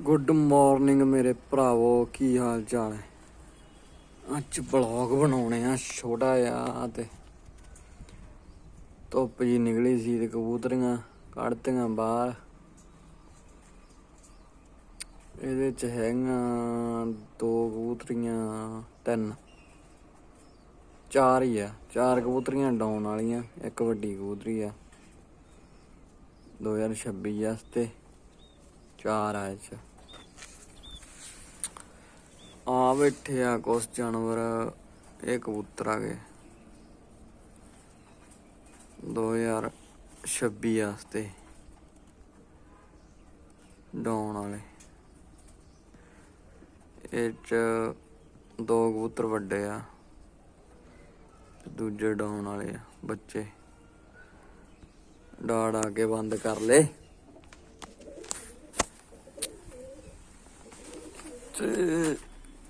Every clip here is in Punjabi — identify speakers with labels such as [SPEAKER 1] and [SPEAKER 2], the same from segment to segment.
[SPEAKER 1] ਗੁੱਡ ਮਾਰਨਿੰਗ ਮੇਰੇ ਭਰਾਵੋ, ਕੀ ਹਾਲ ਚਾਲ ਹੈ? ਅੱਜ ਬਲੌਗ ਬਣਾਉਣੇ ਆ, ਛੋਟਾ ਜਿਹਾ ਤੇ। ਧੁੱਪ ਜੀ ਨਿਕਲੀ ਸੀ ਤੇ ਕਬੂਤਰੀਆਂ ਕੱਢਤੀਆਂ ਬਾਹਰ। ਇਹਦੇ ਚ ਹੈਗੀਆਂ ਦੋ ਕਬੂਤਰੀਆਂ, ਤਿੰਨ। ਚਾਰ ਹੀ ਆ, ਚਾਰ ਕਬੂਤਰੀਆਂ ਡਾਉਣ ਵਾਲੀਆਂ, ਇੱਕ ਵੱਡੀ ਕਬੂਤਰੀ ਆ। 2026 ਵਾਸਤੇ ਚਾਰ ਆ ਚ। ਆ ਬੈਠੇ ਆ ਕੁਛ ਜਾਨਵਰ ਇਹ ਕਬੂਤਰ ਆ ਗਏ। 2026 ਵਾਸਤੇ ਡਾਉਣ ਵਾਲੇ। ਇਹ ਚ ਦੋ ਕਬੂਤਰ ਵੱਡੇ ਆ ਦੂਜੇ ਡਾਉਣ ਵਾਲੇ ਆ ਬੱਚੇ। ਡਾੜ ਆ ਕੇ ਬੰਦ ਕਰ ਲੈ। ਤੇ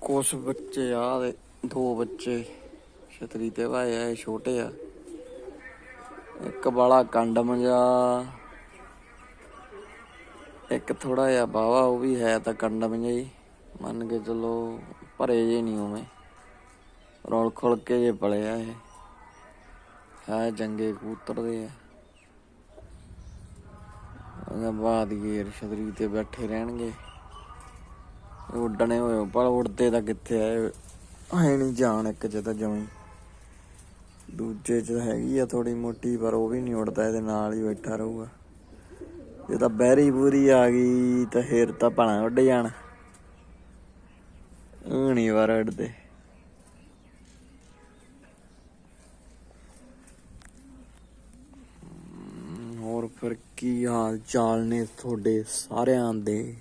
[SPEAKER 1] ਕੁਛ ਬੱਚੇ ਆ ਦੇ ਦੋ ਬੱਚੇ ਛਤਰੀ ਤੇ ਭਾਏ ਆ, ਇਹ ਛੋਟੇ ਆ। ਇੱਕ ਬਾਲਾ ਕੰਡਮ ਜਾ ਇੱਕ ਥੋੜਾ ਜਿਹਾ ਬਾਵਾ, ਉਹ ਵੀ ਹੈ ਤਾਂ ਕੰਡਮ ਜਿਹਾ ਹੀ। ਮੰਨ ਕੇ ਚਲੋ ਭਰੇ ਜੇ ਨਹੀਂ ਉਵੇਂ। ਰੋਲ ਖੁਲ ਕੇ ਜੇ ਪਲੇ ਆ ਇਹ। ਹੈ ਜੰਗੇ ਕਬੂਤਰ ਦੇ ਆ। ਉਹਦਾ ਬਾਅਦ ਗੇਰ ਛਤਰੀ ਤੇ ਬੈਠੇ ਰਹਿਣਗੇ। ਉੱਡਣੇ ਹੋਏ ਪਰ ਉੱਡਦੇ ਤਾਂ ਕਿੱਥੇ ਆਏ ਹੈ ਨਹੀਂ ਜਾਣ ਇੱਕ ਚ ਤਾਂ ਜਮੀ। ਦੂਜੇ ਚ ਹੈਗੀ ਆ ਥੋੜੀ ਮੋਟੀ, ਪਰ ਉਹ ਵੀ ਨਹੀਂ ਉੱਡਦਾ, ਇਹਦੇ ਨਾਲ ਹੀ ਬੈਠਾ ਰਹੂਗਾ। ਜੇ ਤਾਂ ਬਹਿਰੀ ਬੂਰੀ ਆ ਗਈ, ਤਾਂ ਫੇਰ ਤਾਂ ਭਣਾ ਉੱਡ ਜਾਣ। ਉਹ ਨਹੀਂ ਵਾਰ ਉੱਡਦੇ। ਹੋਰ ਫਿਰ ਕੀ ਹਾਲ ਚਾਲ ਨੇ ਤੁਹਾਡੇ ਸਾਰਿਆਂ ਦੇ?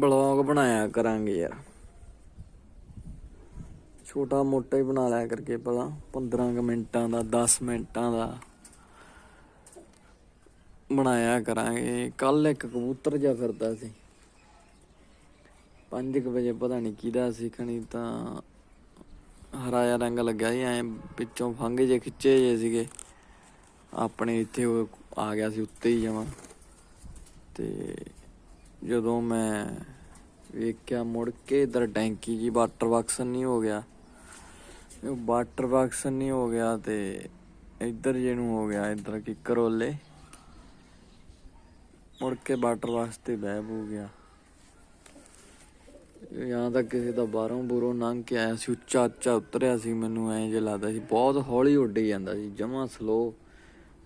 [SPEAKER 1] ਬਲੌਗ ਬਣਾਇਆ ਕਰਾਂਗੇ ਯਾਰ। ਛੋਟਾ ਮੋਟਾ ਹੀ ਬਣਾ ਲਿਆ ਕਰਕੇ ਭਲਾ 15 ਕੁ ਮਿੰਟਾਂ ਦਾ 10 ਮਿੰਟਾਂ ਦਾ ਬਣਾਇਆ ਕਰਾਂਗੇ। ਕੱਲ ਇੱਕ ਕਬੂਤਰ ਜਿਹਾ ਫਿਰਦਾ ਸੀ। 5 ਵਜੇ ਪਤਾ ਨਹੀਂ ਕਿਹਦਾ ਸੀ, ਖਣੀ ਤਾਂ ਹਰਾਇਆ ਰੰਗ ਲੱਗਿਆ ਸੀ, ਐ ਵਿੱਚੋਂ ਫੰਗੇ ਜੇ ਖਿੱਚੇ ਜੇ ਸੀਗੇ। ਆਪਣੇ ਇੱਥੇ ਆ ਗਿਆ ਸੀ, ਉੱਤੇ ਹੀ ਜਮਾ। ਤੇ ਜਦੋਂ ਮੈਂ ਵੇਖਿਆ ਮੁੜ ਕੇ ਇਧਰ ਟੈਂਕੀ ਜੀ ਵਾਟਰ ਬਾਕਸ ਨਹੀਂ ਹੋ ਗਿਆ। ਇਹ ਵਾਟਰ ਬਾਕਸ ਨਹੀਂ ਹੋ ਗਿਆ ਤੇ ਇੱਧਰ ਜਿਹਨੂੰ ਹੋ ਗਿਆ, ਇੱਧਰ ਕੀ ਕਰੋਲੇ। ਮੁੜ ਕੇ ਵਾਟਰ ਬਾਕਸ ਤੇ ਬਹਿ ਬੂ ਗਿਆ। ਜਾਂ ਤਾਂ ਕਿਸੇ ਦਾ ਬਾਹਰੋਂ ਬੂਰੋਂ ਲੰਘ ਕੇ ਆਇਆ ਸੀ, ਉੱਚਾ ਉੱਚਾ ਉਤਰਿਆ ਸੀ ਮੈਨੂੰ, ਐਂ ਜਿਹਾ ਲੱਗਦਾ ਸੀ। ਬਹੁਤ ਹੌਲੀ ਉੱਡੀ ਜਾਂਦਾ ਸੀ, ਜਮਾ ਸਲੋ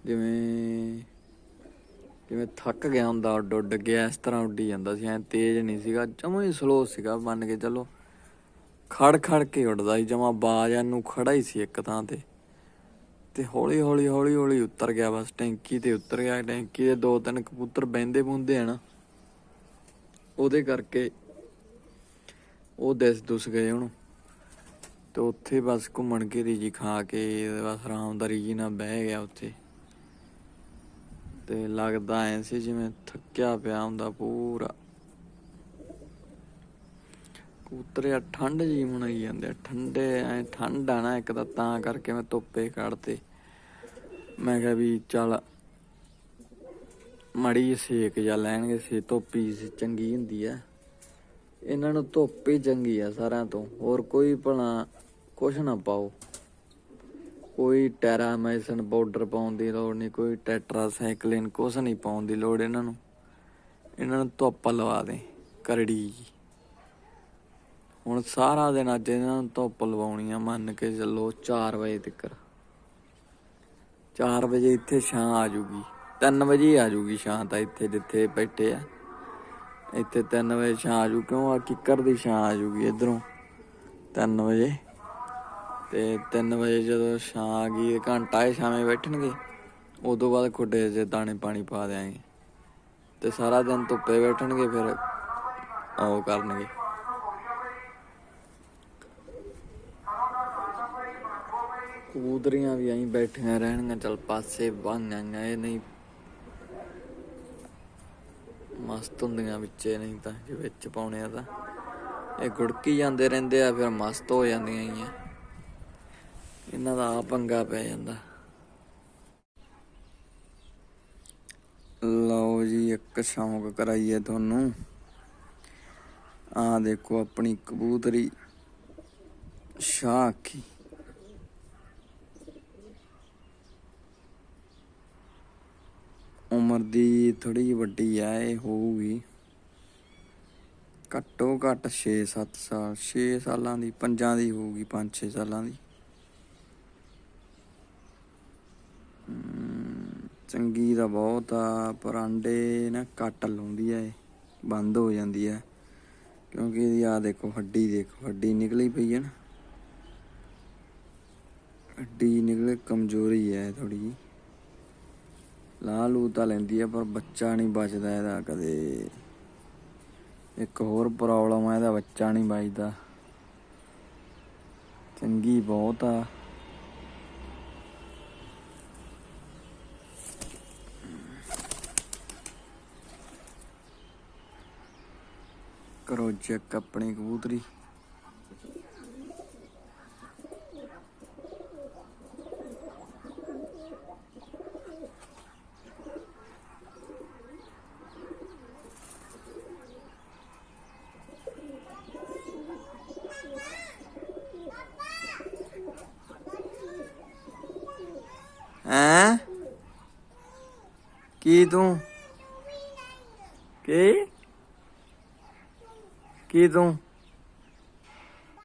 [SPEAKER 1] ਜਿਵੇਂ ਜਿਵੇਂ ਥੱਕ ਗਿਆ ਹੁੰਦਾ, ਉੱਡ ਉੱਡ ਗਿਆ, ਇਸ ਤਰ੍ਹਾਂ ਉੱਡੀ ਜਾਂਦਾ ਸੀ, ਐ ਤੇਜ਼ ਨਹੀਂ ਸੀਗਾ, ਜਮਾਂ ਹੀ ਸਲੋ ਸੀਗਾ ਮੰਨ ਕੇ, ਚੱਲੋ। ਖੜ ਖੜ ਕੇ ਉੱਡਦਾ ਸੀ, ਜਮਾ ਬਾਜਾਂ ਨੂੰ ਖੜਾ ਹੀ ਸੀ ਇੱਕ ਥਾਂ ਤੇ। ਤੇ ਹੌਲੀ ਹੌਲੀ ਹੌਲੀ ਹੌਲੀ ਉਤਰ ਗਿਆ, ਬਸ ਟੈਂਕੀ ਤੇ ਉਤਰ ਗਿਆ, ਟੈਂਕੀ ਦੇ ਦੋ ਤਿੰਨ ਕਬੂਤਰ ਬੈੰਦੇ ਬੁੰਦੇ ਆ ਨਾ। ਉਹਦੇ ਕਰਕੇ ਉਹ ਦਿਸ ਦੁਸ ਗਏ ਉਹਨੂੰ। ਤੇ ਉੱਥੇ ਬਸ ਘੁੰਮਣ ਘੇਰੀ ਜੀ ਖਾ ਕੇ, ਬਸ ਆਰਾਮਦਾਰੀ ਜੀ ਨਾਲ ਬਹਿ ਗਿਆ ਉੱਥੇ। ਤੇ ਲੱਗਦਾ ਐ ਸੀ ਜਿਵੇਂ ਥੱਕਿਆ ਪਿਆ ਹੁੰਦਾ ਪੂਰਾ। ਕਬੂਤਰਿਆ ਠੰਡ ਜੀ ਮਨਾਈ ਜਾਂਦੇ ਠੰਡੇ ਐ, ਠੰਡ ਆ ਨਾ ਇੱਕ ਤਾਂ ਤਾਂ ਕਰਕੇ ਮੈਂ ਧੁੱਪੇ ਕੱਢਤੇ। ਮੈਂ ਕਿਹਾ ਵੀ ਚੱਲ ਮੜੀ ਸੇਕ ਜਾ ਲੈਣਗੇ ਸੇ ਧੁੱਪੀ ਚੰਗੀ ਹੁੰਦੀ ਆ। ਇਹਨਾਂ ਨੂੰ ਧੁੱਪ ਹੀ ਚੰਗੀ ਆ ਸਾਰਿਆਂ ਤੋਂ, ਹੋਰ ਕੋਈ ਭਲਾ ਕੁਛ ਨਾ ਪਾਓ। ਕੋਈ ਟੈਰਾਮਾਈਸਿਨ ਪਾਊਡਰ ਪਾਉਣ ਦੀ ਲੋੜ ਨਹੀਂ, ਕੋਈ ਟੈਟਰਾਸਾਈਕਲਿਨ ਕੁਛ ਨਹੀਂ ਪਾਉਣ ਦੀ ਲੋੜ ਇਹਨਾਂ ਨੂੰ। ਇਹਨਾਂ ਨੂੰ ਧੁੱਪ ਲਵਾ ਦੇ ਕਰੜੀ ਹੁਣ ਸਾਰਾ ਦਿਨ ਅੱਜ ਇਹਨਾਂ ਨੂੰ ਧੁੱਪ ਲਵਾਉਣੀ ਆ, ਮੰਨ ਕੇ ਚੱਲੋ 4 ਵਜੇ ਤੱਕ। 4 ਵਜੇ ਇੱਥੇ ਛਾਂ ਆ ਜੂਗੀ। 3 ਵਜੇ ਆ ਜੂਗੀ ਛਾਂ ਤਾਂ ਇੱਥੇ ਜਿੱਥੇ ਬੈਠੇ ਆ। ਇੱਥੇ 3 ਵਜੇ ਛਾਂ ਆ ਜੂ, ਕਿਉਂ ਆ? ਕਿੱਕਰ ਦੀ ਛਾਂ ਆ ਜੂਗੀ ਇਧਰੋਂ। 3 ਵਜੇ। ਤੇ 3 ਵਜੇ ਜਦੋਂ ਛਾਂ ਆ ਗਈ, ਘੰਟਾ ਇਹ ਛਾਵੇਂ ਬੈਠਣਗੇ, ਉਦੋਂ ਬਾਅਦ ਖੁੱਡੇ 'ਚ ਦਾਣੇ ਪਾਣੀ ਪਾ ਦਿਆਂਗੇ। ਤੇ ਸਾਰਾ ਦਿਨ ਧੁੱਪੇ ਬੈਠਣਗੇ, ਫਿਰ ਉਹ ਕਰਨਗੇ। ਕਬੂਤਰੀਆਂ ਵੀ ਐਂ ਬੈਠੀਆਂ ਰਹਿਣਗੀਆਂ, ਚਲ ਪਾਸੇ ਬਾਂਗਾਂਗਾ ਇਹ ਨਹੀਂ ਮਸਤ ਹੁੰਦੀਆਂ ਵਿੱਚੇ, ਨਹੀਂ ਤਾਂ ਜੇ ਵਿੱਚ ਪਾਉਣੇ ਆ ਤਾਂ। ਇਹ ਗੁੜਕੀ ਜਾਂਦੇ ਰਹਿੰਦੇ ਆ, ਫਿਰ ਮਸਤ ਹੋ ਜਾਂਦੀਆਂ ਹੀ ਆ ਇਹਨਾਂ ਦਾ ਆ ਪੰਗਾ ਪੈ ਜਾਂਦਾ। ਲਓ ਜੀ, ਇੱਕ ਸ਼ੌਂਕ ਕਰਾਈਏ ਤੁਹਾਨੂੰ। ਆ ਦੇਖੋ ਆਪਣੀ ਕਬੂਤਰੀ, ਸ਼ਾਖੀ। ਉਮਰ ਦੀ ਥੋੜੀ ਵੱਡੀ ਆ, ਇਹ ਹੋਊਗੀ। ਘੱਟੋ ਘੱਟ 6-7 ਸਾਲ 6 ਸਾਲਾਂ ਦੀ, ਪੰਜਾਂ ਦੀ ਹੋਊਗੀ 5-6 ਸਾਲਾਂ ਦੀ। ਚੰਗੀ ਤਾਂ ਬਹੁਤ ਆ, ਪਰ ਅੰਡੇ ਨਾ ਕੱਟ ਲਾਉਂਦੀ ਐ ਇਹ, ਬੰਦ ਹੋ ਜਾਂਦੀ ਐ ਕਿਉਂਕਿ ਇਹਦੀ ਆ ਦੇਖੋ, ਹੱਡੀ ਦੇਖੋ, ਹੱਡੀ ਨਿਕਲੀ ਪਈ ਹੈ ਨਾ। ਹੱਡੀ ਨਿਕਲੇ, ਕਮਜ਼ੋਰੀ ਹੈ ਥੋੜੀ ਜੀ ਲਾਹ ਲੂ ਤਾਂ ਲੈਂਦੀ ਆ, ਪਰ ਬੱਚਾ ਨਹੀਂ ਬਚਦਾ ਇਹਦਾ ਕਦੇ। ਇੱਕ ਹੋਰ ਪ੍ਰੋਬਲਮ ਆ, ਇਹਦਾ ਬੱਚਾ ਨਹੀਂ ਬਚਦਾ। ਚੰਗੀ ਬਹੁਤ ਆ। ਕਰੋ ਚੈੱਕ ਆਪਣੀ ਕਬੂਤਰੀ। ਹੈਂ? ਕੀ ਤੂੰ? ਕੀ? ਕੀ ਤੂੰ